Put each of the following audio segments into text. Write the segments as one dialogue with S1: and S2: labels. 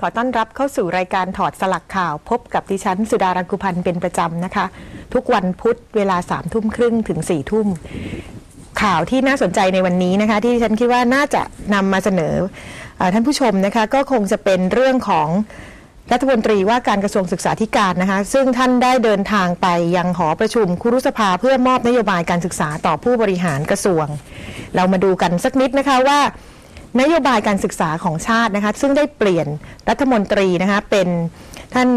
S1: ขอต้อนรับเข้าสู่รายการถอดสลักข่าวพบกับดิฉัน สุดารังกุพันธ์เป็นประจำนะคะ ทุกวันพุธเวลาสามทุ่มครึ่งถึงสี่ทุ่ม ข่าวที่น่าสนใจในวันนี้นะคะ ที่ดิฉันคิดว่าน่าจะนำมาเสนอออท่านผู้ชมนะคะก็คงจะเป็นเรื่องของรัฐมนตรีว่าการกระทรวงศึกษาธิการนะคะ ซึ่งท่านได้เดินทางไปยังหอประชุมคุรุสภาเพื่อมอบนโยบายการศึกษาต่อผู้บริหารกระทรวง เรามาดูกันสักนิดนะคะว่า นโยบายการศึกษาของชาตินะคะซึ่งได้เปลี่ยนรัฐมนตรีนะคะเป็นท่าน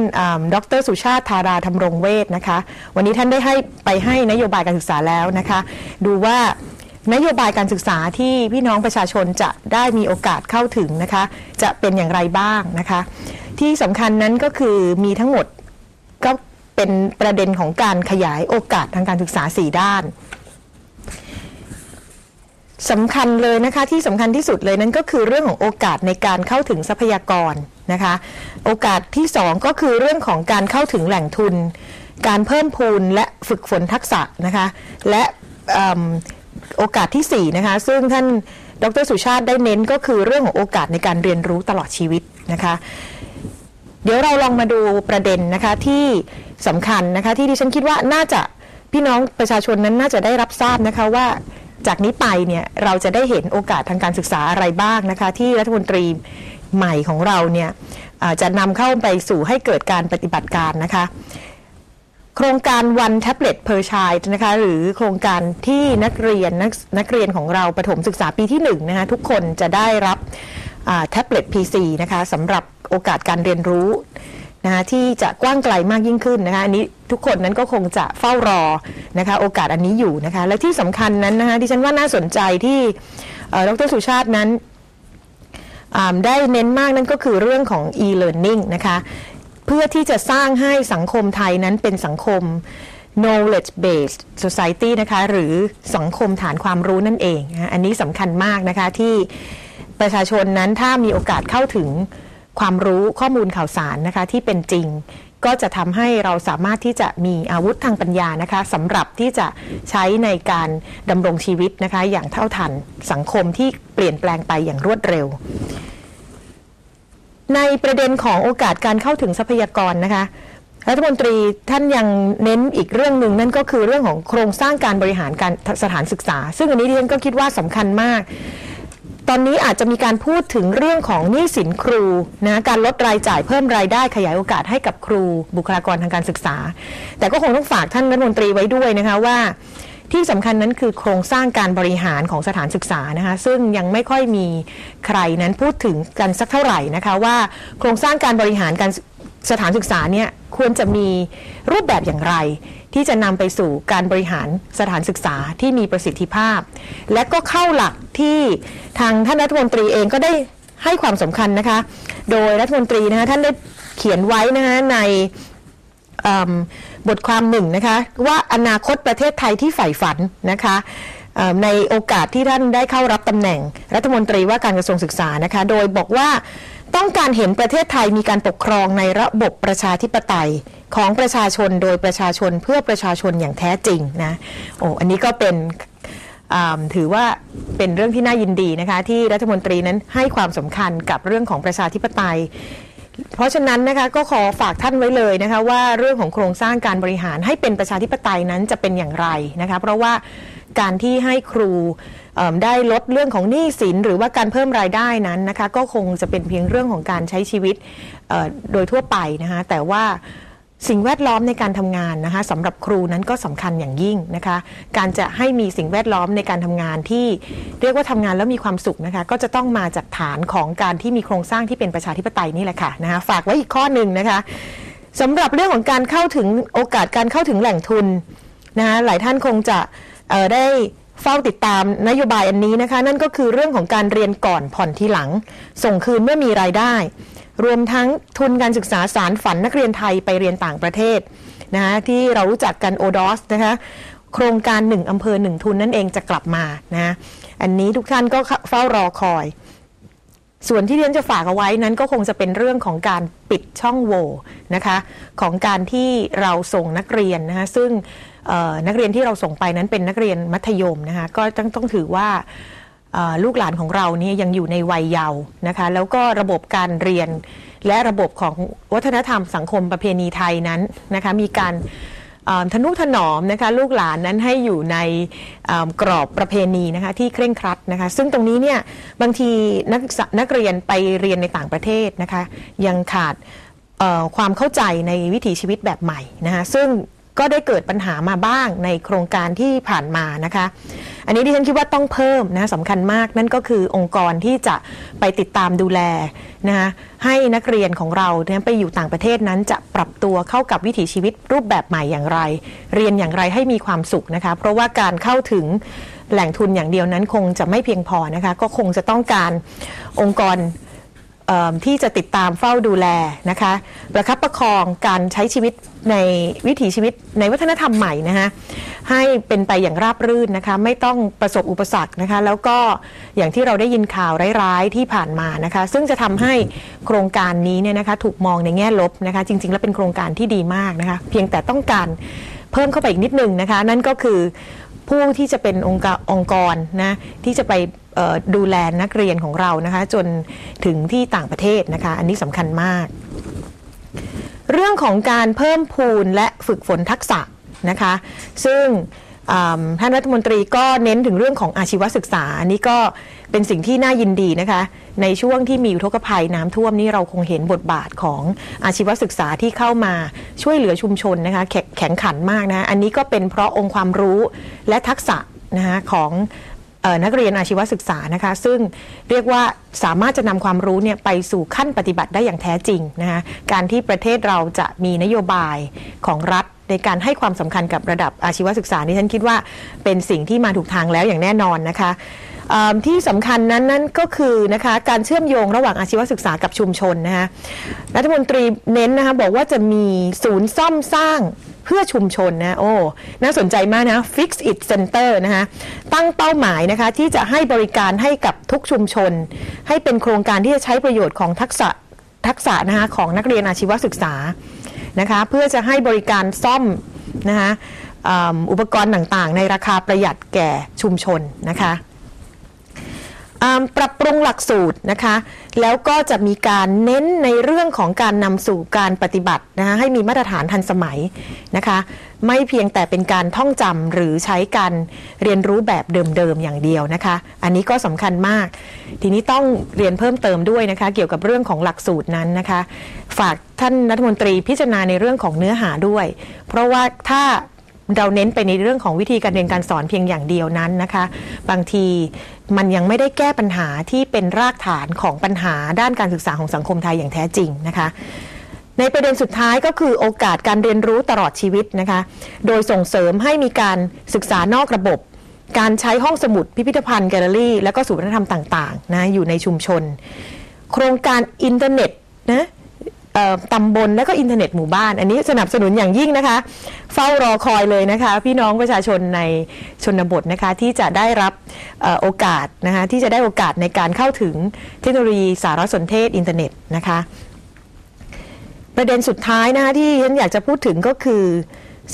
S1: ดรสุชาติธาราธรรมรงเวทนะคะ วันนี้ท่านได้ให้ไปให้นโยบายการศึกษาแล้วนะคะ ดูว่านโยบายการศึกษาที่พี่น้องประชาชนจะได้มีโอกาสเข้าถึงนะคะ จะเป็นอย่างไรบ้างนะคะ ที่สำคัญนั้นก็คือมีทั้งหมดก็เป็นประเด็นของการขยายโอกาสทางการศึกษา 4 ด้าน สำคัญเลยนะคะที่สำคัญที่สุดเลยนั่นก็คือเรื่องของโอกาสในการเข้าถึงทรัพยากรนะคะ โอกาสที่ 2 ก็คือเรื่องของการเข้าถึงแหล่งทุน การเพิ่มพูนและฝึกฝนทักษะนะคะ และโอกาสที่ 4 นะคะ ซึ่งท่านดรสุชาติได้เน้นก็คือเรื่องของโอกาสในการเรียนรู้ตลอดชีวิตนะคะ เดี๋ยวเราลองมาดูประเด็นนะคะที่สำคัญนะคะที่ดิฉันคิดว่าน่าจะพี่น้องประชาชนนั้นน่าจะได้รับทราบนะคะว่า จากนี้ไปเนี่ยเราจะได้เห็นโอกาสทางการศึกษาอะไรบ้างนะคะ ที่รัฐมนตรีใหม่ของเราเนี่ยจะนำเข้าไปสู่ให้เกิดการปฏิบัติการนะคะ โครงการ One Tablet per Child นะคะหรือโครงการที่นักเรียนนนักเรียนของเราประถมศึกษาปีที่1นนะคะทุกคนจะได้รับแท็บเล็ต PC นะคะสำหรับโอกาสการเรียนรู้ นะคะที่จะกว้างไกลมากยิ่งขึ้นนะคะอันนี้ทุกคนนั้นก็คงจะเฝ้ารอนะคะโอกาสอันนี้อยู่นะคะและที่สำคัญนั้นนะคะที่ฉันว่าน่าสนใจที่ดรสุชาตินั้นได้เน้นมากนั่นก็คือเรื่องของ e-learning นะคะเพื่อที่จะสร้างให้สังคมไทยนั้นเป็นสังคม knowledge based society นะคะหรือสังคมฐานความรู้นั่นเอง อันนี้สำคัญมากนะคะที่ประชาชนนั้นถ้ามีโอกาสเข้าถึง ความรู้ข้อมูลข่าวสารนะคะที่เป็นจริง ก็จะทำให้เราสามารถที่จะมีอาวุธทางปัญญานะคะสำหรับที่จะใช้ในการดำรงชีวิตนะคะอย่างเท่าทันสังคมที่เปลี่ยนแปลงไปอย่างรวดเร็ว ในประเด็นของโอกาสการเข้าถึงทรัพยากรนะคะรัฐมนตรีท่านยังเน้นอีกเรื่องหนึ่งนั่นก็คือเรื่องของโครงสร้างการบริหารการสถานศึกษา ซึ่งอันนี้ดิฉันก็คิดว่าสำคัญมาก ตอนนี้อาจจะมีการพูดถึงเรื่องของหนี้สินครูนะการลดรายจ่ายเพิ่มรายได้ขยายโอกาสให้กับครูบุคลากรทางการศึกษา แต่ก็คงต้องฝากท่านรัฐมนตรีไว้ด้วยนะคะว่า ที่สำคัญนั้นคือโครงสร้างการบริหารของสถานศึกษานะคะซึ่งยังไม่ค่อยมีใครนั้นพูดถึงกันสักเท่าไหร่นะคะว่าโครงสร้างการบริหารการสถานศึกษาเนี่ยควรจะมีรูปแบบอย่างไร ที่จะนำไปสู่การบริหารสถานศึกษาที่มีประสิทธิภาพ และก็เข้าหลักที่ทางท่านรัฐมนตรีเองก็ได้ให้ความสำคัญนะคะ โดยรัฐมนตรีนะคะท่านได้เขียนไว้นะคะในบทความหนึ่งนะคะว่าอนาคตประเทศไทยที่ใฝ่ฝันนะคะในโอกาสที่ท่านได้เข้ารับตำแหน่งรัฐมนตรีว่าการกระทรวงศึกษานะคะ โดยบอกว่า ต้องการเห็นประเทศไทยมีการปกครองในระบบประชาธิปไตยของประชาชนโดยประชาชนเพื่อประชาชนอย่างแท้จริงนะโอ้อันนี้ก็เป็นถือว่าเป็นเรื่องที่น่ายินดีนะคะที่รัฐมนตรีนั้นให้ความสำคัญกับเรื่องของประชาธิปไตย เพราะฉะนั้นนะคะก็ขอฝากท่านไว้เลยนะคะว่าเรื่องของโครงสร้างการบริหารให้เป็นประชาธิปไตยนั้นจะเป็นอย่างไรนะคะเพราะว่าการที่ให้ครู ได้ลดเรื่องของหนี้สินหรือว่าการเพิ่มรายได้นั้นนะคะก็คงจะเป็นเพียงเรื่องของการใช้ชีวิตโดยทั่วไปนะคะแต่ว่าสิ่งแวดล้อมในการทำงานนะคะสำหรับครูนั้นก็สำคัญอย่างยิ่งนะคะ การจะให้มีสิ่งแวดล้อมในการทำงานที่เรียกว่าทำงานแล้วมีความสุขนะคะ ก็จะต้องมาจากฐานของการที่มีโครงสร้างที่เป็นประชาธิปไตยนี่แหละค่ะนะคะฝากไว้อีกข้อหนึ่งนะคะสำหรับเรื่องของการเข้าถึงโอกาสการเข้าถึงแหล่งทุนนะคะหลายท่านคงจะได้ เฝ้าติดตามนโยบายอันนี้นะคะ นั่นก็คือเรื่องของการเรียนก่อนผ่อนทีหลัง ส่งคืนเมื่อมีรายได้ รวมทั้งทุนการศึกษาสารฝันนักเรียนไทยไปเรียนต่างประเทศนะคะที่เรารู้จักกันโอดอสนะคะโครงการหนึ่งอำเภอหนึ่งทุนนั่นเองจะกลับมานะอันนี้ทุกท่านก็เฝ้ารอคอย ส่วนที่เรียนจะฝากเอาไว้นั้นก็คงจะเป็นเรื่องของการปิดช่องโหว่นะคะของการที่เราส่งนักเรียนนะคะซึ่งนักเรียนที่เราส่งไปนั้นเป็นนักเรียนมัธยมนะคะก็ต้องต้องถือว่าลูกหลานของเราเนี่ยยังอยู่ในวัยเยาว์นะคะแล้วก็ระบบการเรียนและระบบของวัฒนธรรมสังคมประเพณีไทยนั้นนะคะมีการ ทนุถนอมนะคะลูกหลานนั้นให้อยู่ในกรอบประเพณีนะคะที่เคร่งครัดนะคะซึ่งตรงนี้เนี่ยบางทีนักศึกษานักเรียนไปเรียนในต่างประเทศนะคะยังขาดความเข้าใจในวิถีชีวิตแบบใหม่นะคะซึ่งก็ได้เกิดปัญหามาบ้างในโครงการที่ผ่านมานะคะ อันนี้ที่ฉันคิดว่าต้องเพิ่มนะสำคัญมากนั่นก็คือองค์กรที่จะไปติดตามดูแลนะคะให้นักเรียนของเราเนี่ยไปอยู่ต่างประเทศนั้นจะปรับตัวเข้ากับวิถีชีวิตรูปแบบใหม่อย่างไร เรียนอย่างไรให้มีความสุขนะคะ เพราะว่าการเข้าถึงแหล่งทุนอย่างเดียวนั้นคงจะไม่เพียงพอนะคะ ก็คงจะต้องการองค์กร ที่จะติดตามเฝ้าดูแลนะคะประคับประคองการใช้ชีวิตในวิถีชีวิตในวัฒนธรรมใหม่นะคะให้เป็นไปอย่างราบรื่นนะคะไม่ต้องประสบอุปสรรคนะคะแล้วก็อย่างที่เราได้ยินข่าวร้ายๆที่ผ่านมานะคะซึ่งจะทำให้โครงการนี้เนี่ยนะคะถูกมองในแง่ลบนะคะจริง ๆ แล้วเป็นโครงการที่ดีมากนะคะเพียงแต่ต้องการเพิ่มเข้าไปอีกนิดนึงนะคะนั่นก็คือผู้ที่จะเป็นองค์กรนะที่จะไป ดูแลนักเรียนของเรานะคะ จนถึงที่ต่างประเทศนะคะ อันนี้สำคัญมาก เรื่องของการเพิ่มพูนและฝึกฝนทักษะนะคะ ซึ่งท่านรัฐมนตรีก็เน้นถึงเรื่องของอาชีวศึกษา อันนี้ก็เป็นสิ่งที่น่ายินดีนะคะ ในช่วงที่มีอุทกภัยน้ำท่วมนี่เราคงเห็นบทบาทของอาชีวศึกษาที่เข้ามาช่วยเหลือชุมชนนะคะแขแข็งขันมากนะอันนี้ก็เป็นเพราะองค์ความรู้และทักษะนะคะของ นักเรียนอาชีวศึกษานะคะ ซึ่งเรียกว่าสามารถจะนำความรู้เนี่ยไปสู่ขั้นปฏิบัติได้อย่างแท้จริงนะคะการที่ประเทศเราจะมีนโยบายของรัฐในการให้ความสำคัญกับระดับอาชีวศึกษานี่ฉันคิดว่าเป็นสิ่งที่มาถูกทางแล้วอย่างแน่นอนนะคะที่สำคัญนั้นนั่นก็คือนะคะการเชื่อมโยงระหว่างอาชีวศึกษากับชุมชนนะคะรัฐมนตรีเน้นนะคะบอกว่าจะมีศูนย์ซ่อมสร้าง เพื่อชุมชนนะโอ้น่าสนใจมากนะ Fix It Center นะคะตั้งเป้าหมายนะคะที่จะให้บริการให้กับทุกชุมชน ให้เป็นโครงการที่จะใช้ประโยชน์ของทักษะทักษะนะคะของนักเรียนอาชีวศึกษานะคะเพื่อจะให้บริการซ่อมนะคะอุปกรณ์ต่างๆ ในราคาประหยัดแก่ชุมชนนะคะ ปรับปรุงหลักสูตรนะคะ แล้วก็จะมีการเน้นในเรื่องของการนำสู่การปฏิบัตินะคะให้มีมาตรฐานทันสมัยนะคะ ไม่เพียงแต่เป็นการท่องจำหรือใช้การเรียนรู้แบบเดิมๆอย่างเดียวนะคะ อันนี้ก็สำคัญมาก ทีนี้ต้องเรียนเพิ่มเติมด้วยนะคะ เกี่ยวกับเรื่องของหลักสูตรนั้นนะคะ ฝากท่านรัฐมนตรีพิจารณาในเรื่องของเนื้อหาด้วย เพราะว่าถ้า เราเน้นไปในเรื่องของวิธีการเรียนการสอนเพียงอย่างเดียวนั้นนะคะ บางทีมันยังไม่ได้แก้ปัญหาที่เป็นรากฐานของปัญหาด้านการศึกษาของสังคมไทยอย่างแท้จริงนะคะในประเด็นสุดท้ายก็คือโอกาสการเรียนรู้ตลอดชีวิตนะคะ โดยส่งเสริมให้มีการศึกษานอกระบบ การใช้ห้องสมุดพิพิธภัณฑ์แกลเลอรี่ และก็ศูนย์วัฒนธรรมต่างๆนะอยู่ในชุมชน โครงการอินเทอร์เน็ตนะ ตำบลและก็อินเทอร์เน็ตหมู่บ้าน อันนี้สนับสนุนอย่างยิ่งนะคะ เฝ้ารอคอยเลยนะคะ พี่น้องประชาชนในชนบทนะคะที่จะได้รับออโอกาสนะคะที่จะได้โอกาสในการเข้าถึงเทคโนโลยีสารสนเทศอินเทอร์เน็ตนะคะประเด็นสุดท้ายนะคะที่ฉันอยากจะพูดถึงก็คือ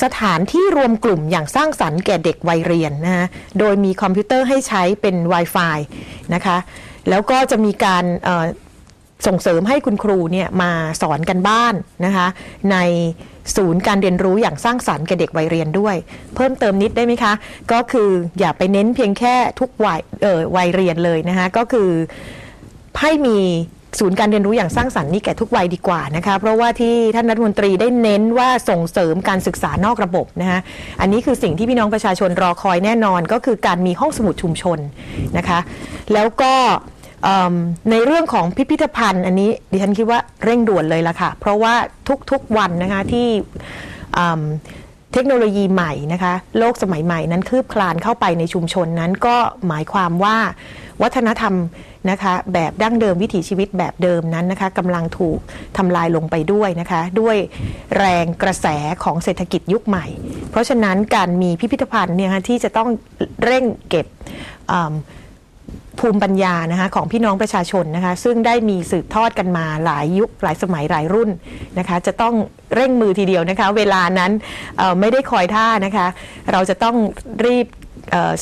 S1: สถานที่รวมกลุ่มอย่างสร้างสรรค์แก่เด็กวัยเรียนนะคะโดยมีคอมพิวเตอร์ให้ใช้เป็น Wi-Fi นะคะแล้วก็จะมีการ ส่งเสริมให้คุณครูเนี่ยมาสอนกันบ้านนะคะในศูนย์การเรียนรู้อย่างสร้างสรรค์แก่เด็กวัยเรียนด้วย เพิ่มเติมนิดได้ไหมคะ ก็คืออย่าไปเน้นเพียงแค่ทุกวัยเอ่อวัยเรียนเลยนะคะก็คือให้มีศูนย์การเรียนรู้อย่างสร้างสรรค์นี่แก่ทุกวัยดีกว่านะคะเพราะว่าที่ท่านรัฐมนตรีได้เน้นว่าส่งเสริมการศึกษานอกระบบนะคะอันนี้คือสิ่งที่พี่น้องประชาชนรอคอยแน่นอน ก็คือการมีห้องสมุดชุมชนนะคะ แล้วก็ ในเรื่องของพิพิธภัณฑ์ อันนี้ดิฉันคิดว่าเร่งด่วนเลยละค่ะ เพราะว่าทุกๆวันนะคะที่เทคโนโลยีใหม่นะคะโลกสมัยใหม่นั้นคืบคลานเข้าไปในชุมชนนั้นก็หมายความว่าวัฒนธรรมนะคะแบบดั้งเดิมวิถีชีวิตแบบเดิมนั้นนะคะกำลังถูกทำลายลงไปด้วยนะคะด้วยแรงกระแสของเศรษฐกิจยุคใหม่ เพราะฉะนั้นการมีพิพิธภัณฑ์เนี่ยนะคะที่จะต้องเร่งเก็บ ภูมิปัญญานะคะของพี่น้องประชาชนนะคะซึ่งได้มีสืบทอดกันมาหลายยุคหลายสมัยหลายรุ่นนะคะจะต้องเร่งมือทีเดียวนะคะเวลานั้นไม่ได้คอยท่านะคะเราจะต้องรีบ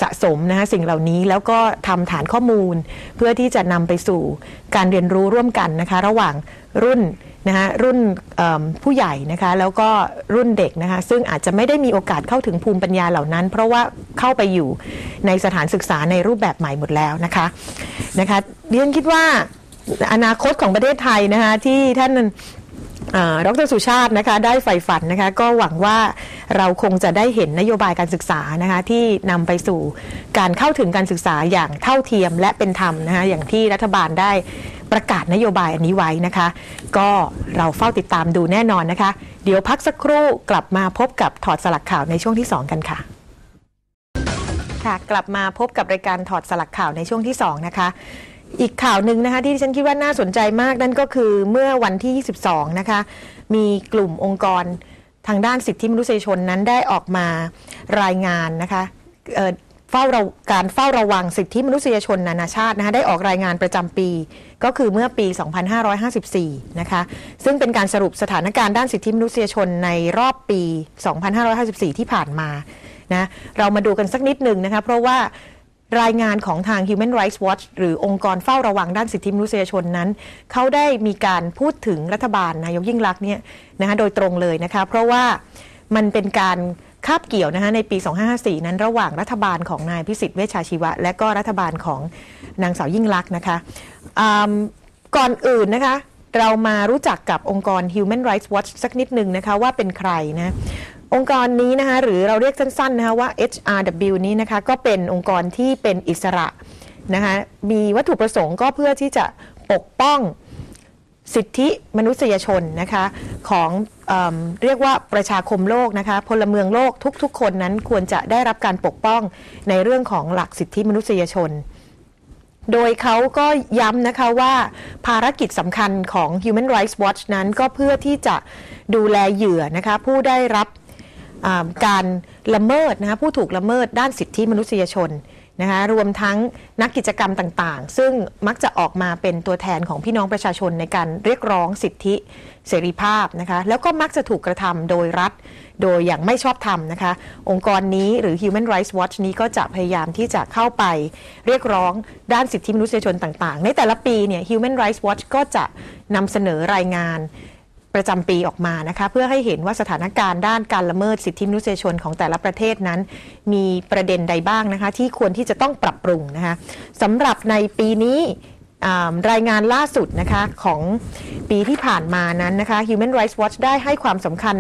S1: สะสมนะคะสิ่งเหล่านี้แล้วก็ทำฐานข้อมูลเพื่อที่จะนำไปสู่การเรียนรู้ร่วมกันนะคะระหว่างรุ่น นะคะรุ่นผู้ใหญ่นะคะแล้วก็รุ่นเด็กนะคะซึ่งอาจจะไม่ได้มีโอกาสเข้าถึงภูมิปัญญาเหล่านั้น เพราะว่าเข้าไปอยู่ในสถานศึกษาในรูปแบบใหม่หมดแล้วนะคะนะคะเรียนคิดว่าอนาคตของประเทศไทยนะคะที่ท่านดรสุชาตินะคะได้ใฝ่ฝันนะคะก็หวังว่าเราคงจะได้เห็นนโยบายการศึกษานะคะที่นำไปสู่การเข้าถึงการศึกษาอย่างเท่าเทียมและเป็นธรรมนะคะอย่างที่รัฐบาลได้ ประกาศนโยบายอันนี้ไว้นะคะ ก็เราเฝ้าติดตามดูแน่นอนนะคะ เดี๋ยวพักสักครู่กลับมาพบกับถอดสลักข่าวในช่วงที่ 2 กันค่ะค่ะ กลับมาพบกับรายการถอดสลักข่าวในช่วงที่ 2 นะคะ อีกข่าวหนึ่งนะคะที่ฉันคิดว่าน่าสนใจมากนั่นก็คือเมื่อวันที่ 22 นะคะ มีกลุ่มองค์กรทางด้านสิทธิมนุษยชนนั้นได้ออกมารายงานนะคะ เฝ้าระการเฝ้าระวังสิทธิมนุษยชนนานาชาตินะคะได้ออกรายงานประจำปี ก็คือเมื่อปี 2554 นะคะ ซึ่งเป็นการสรุปสถานการณ์ด้านสิทธิมนุษยชนในรอบปี 2554 ที่ผ่านมานะเรามาดูกันสักนิดหนึ่งนะคะเพราะว่ารายงานของทาง Human Rights Watch หรือองค์กรเฝ้าระวังด้านสิทธิมนุษยชนนั้น เขาได้มีการพูดถึงรัฐบาลนายกยิ่งลักษณ์เนี่ยนะคะโดยตรงเลยนะคะเพราะว่ามันเป็นการ คาบเกี่ยวนะคะในปี 2554 นั้นระหว่างรัฐบาลของนายพิสิทธิ์เวชชาชีวะ และก็รัฐบาลของนางสาวยิ่งลักษณ์นะคะอืมก่อนอื่นนะคะ เรามารู้จักกับองค์กร Human Rights Watch สักนิดหนึ่งนะคะว่าเป็นใครนะองค์กรนี้นะคะหรือเราเรียกสั้นๆนะคะว่า HRW นี้นะคะก็เป็นองค์กรที่เป็นอิสระนะคะมีวัตถุประสงค์ก็เพื่อที่จะปกป้อง สิทธิมนุษยชนนะคะของเอมเรียกว่าประชาคมโลกนะคะพลเมืองโลกทุกๆ คนนั้นควรจะได้รับการปกป้องในเรื่องของหลักสิทธิมนุษยชน โดยเขาก็ย้ำนะคะว่าภารกิจสำคัญของ Human Rights Watch นั้นก็เพื่อที่จะดูแลเหยื่อนะคะผู้ได้รับอ่าการละเมิดนะคะผู้ถูกละเมิดด้านสิทธิมนุษยชน นะคะรวมทั้งนักกิจกรรมต่างๆ ซึ่งมักจะออกมาเป็นตัวแทนของพี่น้องประชาชนในการเรียกร้องสิทธิเสรีภาพนะคะแล้วก็มักจะถูกกระทำโดยรัฐ โดยอย่างไม่ชอบธรรมนะคะ องค์กรนี้หรือ Human Rights Watch นี้ก็จะพยายามที่จะเข้าไปเรียกร้องด้านสิทธิมนุษยชนต่างๆ ในแต่ละปีเนี่ย Human Rights Watch ก็จะนำเสนอรายงาน ประจำปีออกมานะคะเพื่อให้เห็นว่าสถานการณ์ด้านการละเมิดสิทธิมนุษยชนของแต่ละประเทศนั้น มีประเด็นใดบ้างนะคะที่ควรที่จะต้องปรับปรุงนะคะสำหรับในปีนี้รายงานล่าสุดนะคะของปีที่ผ่านมานั้นนะคะ Human Rights Watch ได้ให้ความสำคัญ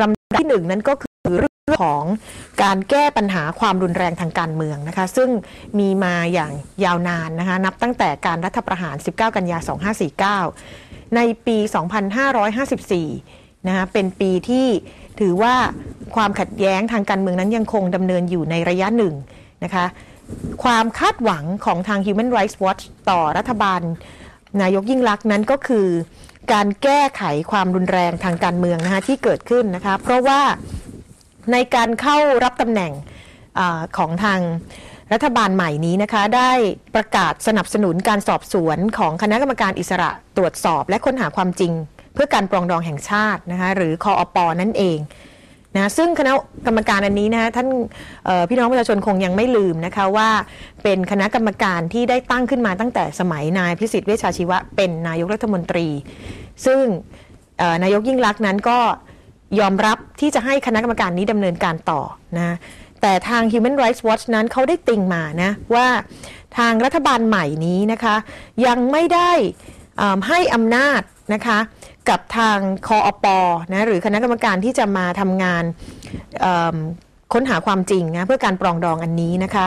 S1: ลำดับที่หนึ่งนั้นก็คือเรื่องของการแก้ปัญหาความรุนแรงทางการเมืองนะคะ ซึ่งมีมาอย่างยาวนานนะคะ นับตั้งแต่การรัฐประหาร 19 กันยา 2549 ในปี 2554 นะคะเป็นปีที่ถือว่าความขัดแย้งทางการเมืองนั้นยังคงดำเนินอยู่ในระยะหนึ่งนะคะความคาดหวังของทาง Human Rights Watch ต่อรัฐบาล นายกยิ่งลักษณ์นั้นก็คือการแก้ไขความรุนแรงทางการเมืองนะคะที่เกิดขึ้นนะคะเพราะว่าในการเข้ารับตำแหน่งอของทาง รัฐบาลใหม่นี้นะคะ ได้ประกาศสนับสนุนการสอบสวนของคณะกรรมการอิสระตรวจสอบ และค้นหาความจริง เพื่อการปรองดองแห่งชาตินะคะหรือคออปอนั่นเองนะซึ่งคณะกรรมการอันนี้นะท่านพี่น้องประชาชนคงยังไม่ลืมนะคะว่าเป็นคณะกรรมการที่ได้ตั้งขึ้นมาตั้งแต่สมัยนายพิสิทธิ์เวชชาชีวะเป็นนายกรัฐมนตรี ซึ่งนายกยิ่งลักษณ์นั้นก็ยอมรับที่จะให้คณะกรรมการนี้ดำเนินการต่อนะ แต่ทาง Human Rights Watch นั้นเขาได้ติงมานะ ว่าทางรัฐบาลใหม่นี้นะคะ ยังไม่ได้ให้อำนาจนะคะกับทางคออปอนะหรือคณะกรรมการที่จะมาทำงานค้นหาความจริงนะเพื่อการปรองดองอันนี้นะคะ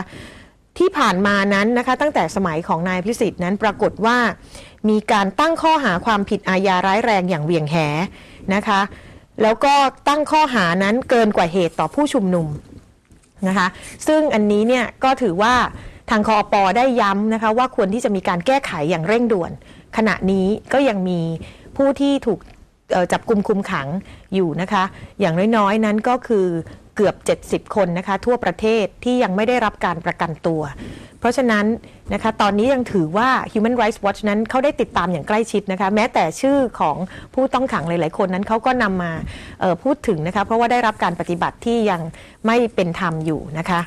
S1: ที่ผ่านมานั้นนะคะตั้งแต่สมัยของนายพิสิทธิ์นั้นปรากฏว่ามีการตั้งข้อหาความผิดอาญาร้ายแรงอย่างเหวี่ยงแหนะคะ แล้วก็ตั้งข้อหานั้นเกินกว่าเหตุต่อผู้ชุมนุม นะคะ ซึ่งอันนี้เนี่ยก็ถือว่าทางคอปอได้ย้ำนะคะว่าควรที่จะมีการแก้ไขอย่างเร่งด่วน ขณะนี้ก็ยังมีผู้ที่ถูกจับกลุ่มคุมขังอยู่นะคะ อย่างน้อยๆ นั้นก็คือ เกือบ 70 คนนะคะทั่วประเทศที่ยังไม่ได้รับการประกันตัว เพราะฉะนั้นนะคะตอนนี้ยังถือว่า Human Rights Watch นั้นเขาได้ติดตามอย่างใกล้ชิดนะคะแม้แต่ชื่อของผู้ต้องขังหลาย ๆ คนนั้นเขาก็นำมาออพูดถึงนะคะเพราะว่าได้รับการปฏิบัติที่ยังไม่เป็นธรรมอยู่นะคะ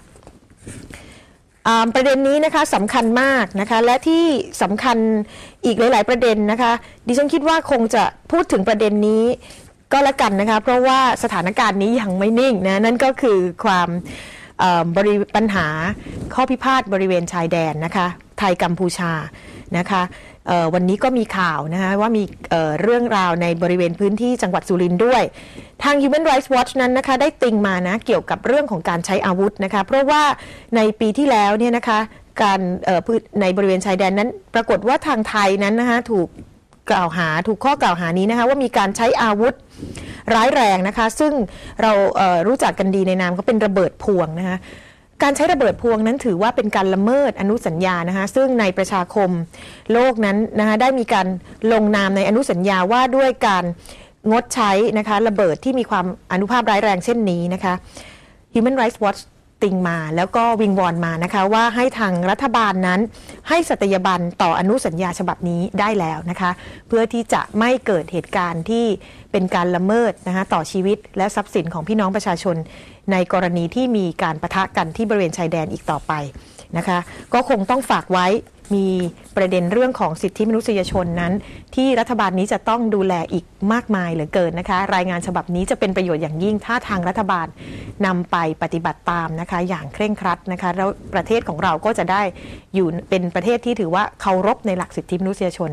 S1: ประเด็นนี้นะคะสำคัญมากนะคะและที่สำคัญอีกหลาย ๆ ประเด็นนะคะดิฉันคิดว่าคงจะพูดถึงประเด็นนี้ ก็แล้วกันนะคะ เพราะว่าสถานการณ์นี้ยังไม่นิ่งนะ นั่นก็คือความบริปัญหาข้อพิพาทบริเวณชายแดนนะคะ ไทยกัมพูชานะคะวันนี้ก็มีข่าวนะคะว่ามีเอ่อเรื่องราวในบริเวณพื้นที่จังหวัดสุรินทร์ด้วย ทาง Human Rights Watch นั้นนะคะได้ติงมานะเกี่ยวกับเรื่องของการใช้อาวุธนะคะเพราะว่าในปีที่แล้วเนี่ยนะคะการในบริเวณชายแดนนั้น ปรากฏว่าทางไทยนั้นนะคะถูก กล่าวหาถูกข้อกล่าวหานี้นะคะว่ามีการใช้อาวุธร้ายแรงนะคะ ซึ่งเราเรู้จักกันดีในนามก็เป็นระเบิดพวงนะคะการใช้ระเบิดพวงนั้นถือว่าเป็นการละเมิดอนุสัญญานะคะซึ่งในประชาคมโลกนั้นนะคะได้มีการลงนามในอนุสัญญาว่าด้วยการงดใช้นะคะระเบิดที่มีความอนุภาพร้ายแรงเช่นนี้นะคะ Human Rights Watch ติงมาแล้วก็วิงวอนมานะคะ ว่าให้ทางรัฐบาลนั้น ให้สัตยาบันต่ออนุสัญญาฉบับนี้ได้แล้วนะคะ เพื่อที่จะไม่เกิดเหตุการณ์ที่เป็นการละเมิดนะคะต่อชีวิตและทรัพย์สินของพี่น้องประชาชน ในกรณีที่มีการประทะกันที่บริเวณชายแดนอีกต่อไปนะคะ ก็คงต้องฝากไว้มีประเด็นเรื่องของสิทธิมนุษยชนนั้น ที่รัฐบาลนี้จะต้องดูแลอีกมากมายเหลือเกินนะคะ รายงานฉบับนี้จะเป็นประโยชน์อย่างยิ่งถ้าทางรัฐบาลนำไปปฏิบัติตามนะคะ อย่างเคร่งครัดนะคะแล้วประเทศของเราก็จะได้อยู่เป็นประเทศที่ถือว่าเคารพในหลักสิทธิมนุษยชน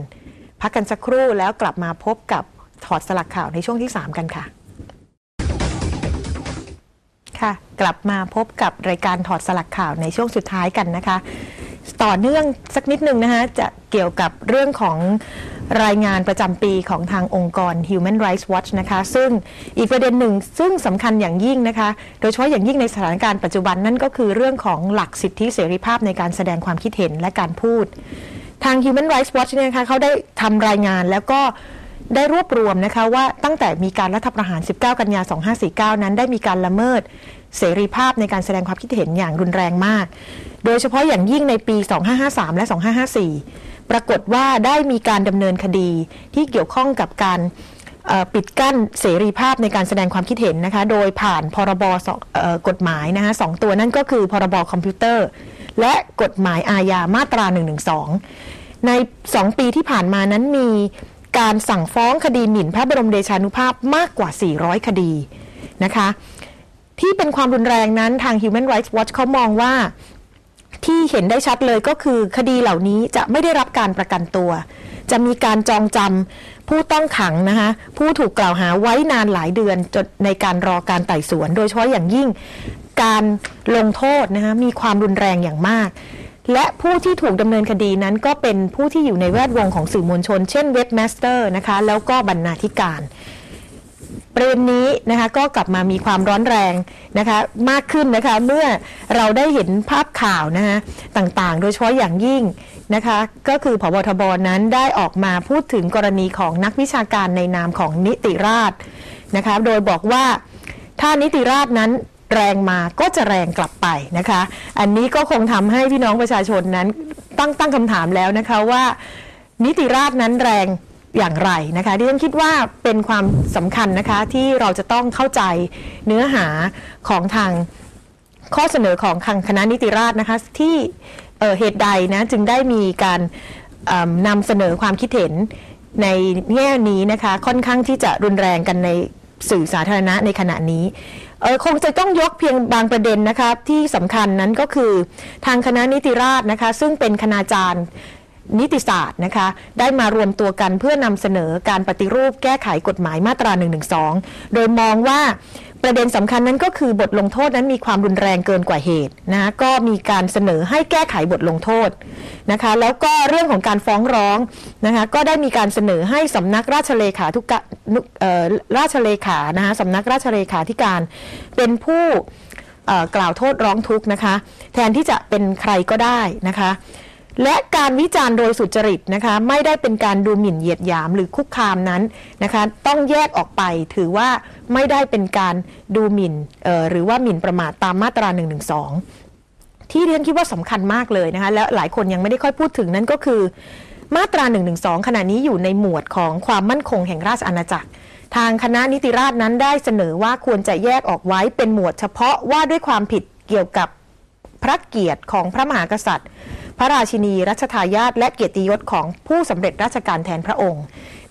S1: พักกันสักครู่แล้วกลับมาพบกับถอดสลักข่าวในช่วงที่ 3 กันค่ะค่ะ กลับมาพบกับรายการถอดสลักข่าวในช่วงสุดท้ายกันนะคะ ต่อเนื่องสักนิดหนึ่งนะคะจะเกี่ยวกับเรื่องของรายงานประจำปีของทางองค์กร Human Rights Watch นะคะ ซึ่งอีกประเด็นหนึ่งซึ่งสำคัญอย่างยิ่งนะคะ โดยเฉพาะอย่างยิ่งในสถานการณ์ปัจจุบันนั่นก็คือเรื่องของหลักสิทธิเสรีภาพในการแสดงความคิดเห็นและการพูด ทาง Human Rights Watch เนี่ยนะคะเขาได้ทำรายงานแล้วก็ได้รวบรวมนะคะว่าตั้งแต่มีการรัฐประหาร 19 กันยา 2549 นั้นได้มีการละเมิด เสรีภาพในการแสดงความคิดเห็นอย่างรุนแรงมาก โดยเฉพาะอย่างยิ่งในปี 2553 และ 2554 ปรากฏว่าได้มีการดำเนินคดีที่เกี่ยวข้องกับการปิดกั้นเสรีภาพในการแสดงความคิดเห็นนะคะ โดยผ่านพรบกฎหมายนะคะสองตัวนั่นก็คือ พรบคอมพิวเตอร์ และกฎหมายอาญามาตรา 112 ใน 2 ปีที่ผ่านมานั้นมีการสั่งฟ้องคดีหมิ่นพระบรมเดชานุภาพมากกว่า 400 คดีนะคะ ที่เป็นความรุนแรงนั้นทาง Human Rights Watch เขามองว่าที่เห็นได้ชัดเลยก็คือคดีเหล่านี้จะไม่ได้รับการประกันตัว จะมีการจองจำผู้ต้องขังนะคะผู้ถูกกล่าวหาไว้นานหลายเดือนจนในการรอการไต่สวน โดยเฉพาะอย่างยิ่งการลงโทษนะคะมีความรุนแรงอย่างมาก และผู้ที่ถูกดำเนินคดีนั้นก็เป็นผู้ที่อยู่ในแวดวงของสื่อมวลชน เช่นเว็บมาสเตอร์นะคะแล้วก็บรรณาธิการ ประเด็นนี้นะคะก็กลับมามีความร้อนแรงนะคะมากขึ้นนะคะเมื่อเราได้เห็นภาพข่าวนะคะต่างๆ โดยเฉพาะอย่างยิ่งนะคะก็คือพบทบนั้นได้ออกมาพูดถึงกรณีของนักวิชาการในนามของนิติราษฎร์นะคะโดยบอกว่าถ้านิติราษฎร์นั้นแรงมาก็จะแรงกลับไปนะคะ อันนี้ก็คงทำให้พี่น้องประชาชนนั้นตั้งตั้งคำถามแล้วนะคะว่า นิติราษฎร์นั้นแรง อย่างไรนะคะที่ฉันคิดว่าเป็นความสำคัญนะคะที่เราจะต้องเข้าใจเนื้อหาของทางข้อเสนอของทางคณะนิติราษฎร์นะคะที่เอ่อเหตุใดนะจึงได้มีการนำเสนอความคิดเห็นในแง่นี้นะคะค่อนข้างที่จะรุนแรงกันในสื่อสาธารณะในขณะนี้คงจะต้องยกเพียงบางประเด็นนะคะที่สำคัญนั้นก็คือทางคณะนิติราษฎร์นะคะซึ่งเป็นคณาจารย์ นิติศาสตร์นะคะ ได้มารวมตัวกันเพื่อนำเสนอการปฏิรูปแก้ไขกฎหมายมาตรา 112 โดยมองว่าประเด็นสำคัญนั้นก็คือบทลงโทษนั้นมีความรุนแรงเกินกว่าเหตุนะะก็มีการเสนอให้แก้ไขบทลงโทษนะคะ แล้วก็เรื่องของการฟ้องร้องนะคะก็ได้มีการเสนอให้สำนักราชเลขาทุกกราชเลขานะคะสำนักราชเลขาธิการเป็นผู้กล่าวโทษร้องทุกข์นะคะ แทนที่จะเป็นใครก็ได้นะคะ และการวิจารณ์โดยสุจริตนะคะ ไม่ได้เป็นการดูหมิ่นเหยียดหยามหรือคุกคามนั้นนะคะ ต้องแยกออกไปถือว่าไม่ได้เป็นการดูหมิ่นเอ่อหรือว่าหมิ่นประมาทตามมาตรา1นึที่เรียนคิดว่าสำคัญมากเลยนะคะและหลายคนยังไม่ได้ค่อยพูดถึงนั่นก็คือ มาตรา1นึขณะนี้อยู่ในหมวดของความมั่นคงแห่งราชอาณาจักร ทางคณะนิติราษฎรนั้นได้เสนอว่าควรจะแยกออกไว้เป็นหมวดเฉพาะว่าด้วยความผิดเกี่ยวกับพระเกียรติของพระมหากษัตริย์ พระราชินีรัชทายาทและเกียรติยศของผู้สำเร็จราชการแทนพระองค์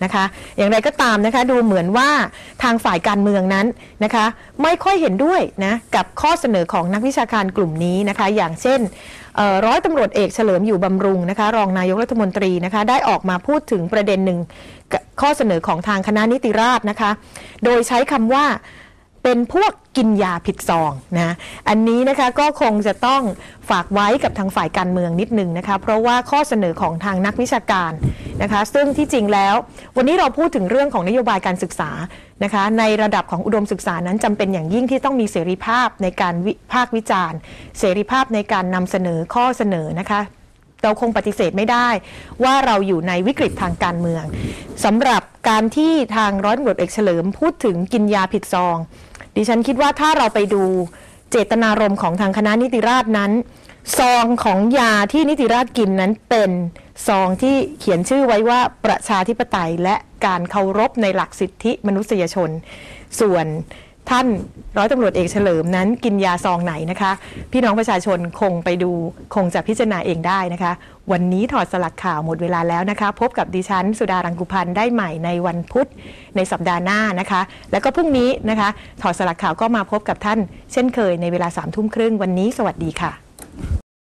S1: นะคะ อย่างไรก็ตามนะคะดูเหมือนว่าทางฝ่ายการเมืองนั้นนะคะไม่ค่อยเห็นด้วยนะกับข้อเสนอของนักวิชาการกลุ่มนี้นะคะ อย่างเช่นร้อยตำรวจเอกเฉลิมอยู่บำรุงนะคะ รองนายกรัฐมนตรีนะคะได้ออกมาพูดถึงประเด็นหนึ่งข้อเสนอของทางคณะนิติราษฎร์นะคะ โดยใช้คำว่า เป็นพวกกินยาผิดซองนะอันนี้นะคะก็คงจะต้องฝากไว้กับทางฝ่ายการเมืองนิดนึงนะคะ เพราะว่าข้อเสนอของทางนักวิชาการนะคะ ซึ่งที่จริงแล้ว วันนี้เราพูดถึงเรื่องของนโยบายการศึกษานะคะ ในระดับของอุดมศึกษานั้นจำเป็นอย่างยิ่งที่ต้องมีเสรีภาพในการวิพากษ์วิจารณ์ เสรีภาพในการนำเสนอข้อเสนอนะคะเราคงปฏิเสธไม่ได้ว่าเราอยู่ในวิกฤตทางการเมืองสำหรับการที่ทางร้อยตำรวจเอกเฉลิมพูดถึงกินยาผิดซอง ดิฉันคิดว่าถ้าเราไปดูเจตนารมณ์ของทางคณะนิติราษฎร์นั้น ซองของยาที่นิติราษฎร์กินนั้นเป็นซองที่เขียนชื่อไว้ว่าประชาธิปไตยและการเคารพในหลักสิทธิมนุษยชน ส่วน ท่านร้อยตำรวจเอกเฉลิมนั้นกินยาซองไหนนะคะ พี่น้องประชาชนคงไปดูคงจะพิจารณาเองได้นะคะ วันนี้ถอดสลักข่าวหมดเวลาแล้วนะคะ พบกับดิฉัน สุดารังกุพันธ์ได้ใหม่ในวันพุธในสัปดาห์หน้านะคะ แล้วก็พรุ่งนี้นะคะ ถอดสลักข่าวก็มาพบกับท่าน เช่นเคยในเวลาสามทุ่มครึ่งวันนี้สวัสดีค่ะ